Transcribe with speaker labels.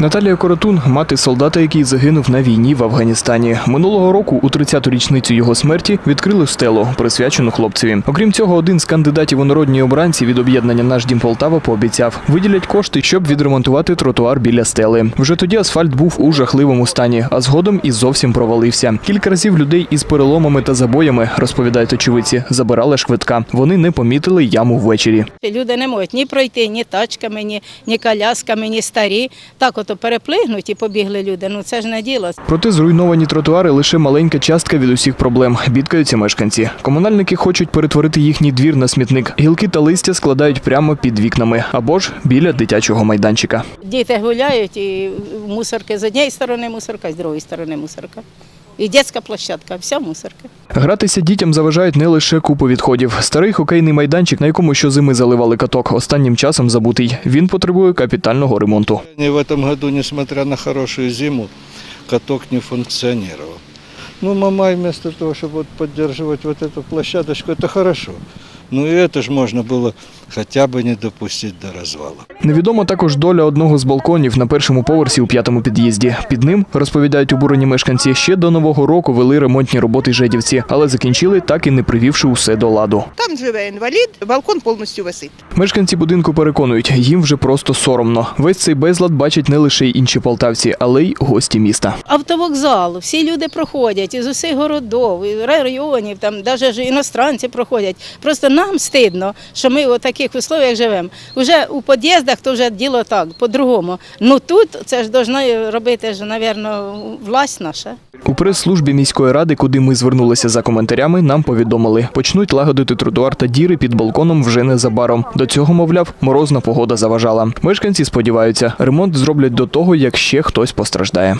Speaker 1: Наталія Коротун мати солдата, який загинув на війні в Афганістані. Минулого року, у 30-ту річницю його смерті, відкрили стелу, присвячену хлопцеві. Окрім цього, один з кандидатів у народні обранці від об'єднання Наш дім Полтава пообіцяв виділять кошти, щоб відремонтувати тротуар біля стели. Вже тоді асфальт був у жахливому стані, а згодом і зовсім провалився. Кілька разів людей із переломами та забоями, розповідають очевидці, забирали швидка. Вони не помітили яму ввечері.
Speaker 2: Люди не можуть ні пройти, ні тачками, ні, ні колясками, ні старі. Так ото переплигнуть і побігли люди. Ну це ж не діло.
Speaker 1: Проте зруйновані тротуари лише маленька частка від усіх проблем. Бідкаються мешканці. Комунальники хочуть перетворити їхній двір на смітник. Гілки та листя складають прямо під вікнами або ж біля дитячого майданчика.
Speaker 2: Діти гуляють і мусорки з однієї сторони мусорка, з другої сторони мусорка І дитяча площадка, вся мусорка.
Speaker 1: Гратися дітям заважають не лише купи відходів. Старий хокейний майданчик, на якому щозими заливали каток, останнім часом забутий. Він потребує капітального ремонту.
Speaker 3: И в этом году, несмотря на хорошую зиму, каток не функционировал. Ну, Мамай вместо того, чтобы вот поддерживать вот эту площадочку, это хорошо. Ну и это же можно было хотя бы не допустить до развала.
Speaker 1: Невідома також доля одного з балконів на першому поверсі у п'ятому під'їзді. Під ним розповідають обурені мешканці. Ще до нового року вели ремонтні роботи жедівці, але закінчили так і не привівши усе до ладу.
Speaker 4: Там живе інвалід, балкон повністю висить.
Speaker 1: Мешканці будинку переконують, їм вже просто соромно. Весь цей безлад бачать не лише й інші полтавці, але й гості міста.
Speaker 2: Автовокзал, всі люди проходять із усіх городов, і районів, там навіть ж іностранці проходять. Просто нам стидно, що ми у таких условиях живемо. Уже у під'їздах то вже діло так, по-другому. Ну тут це ж повинна робити ж, напевно, власть наша.
Speaker 1: У прес-службі міської ради, куди ми звернулися за коментарями, нам повідомили, почнуть лагодити тротуар та діри під балконом вже незабаром. До цього, мовляв, морозна погода заважала. Мешканці сподіваються, ремонт зроблять до того, як ще хтось постраждає.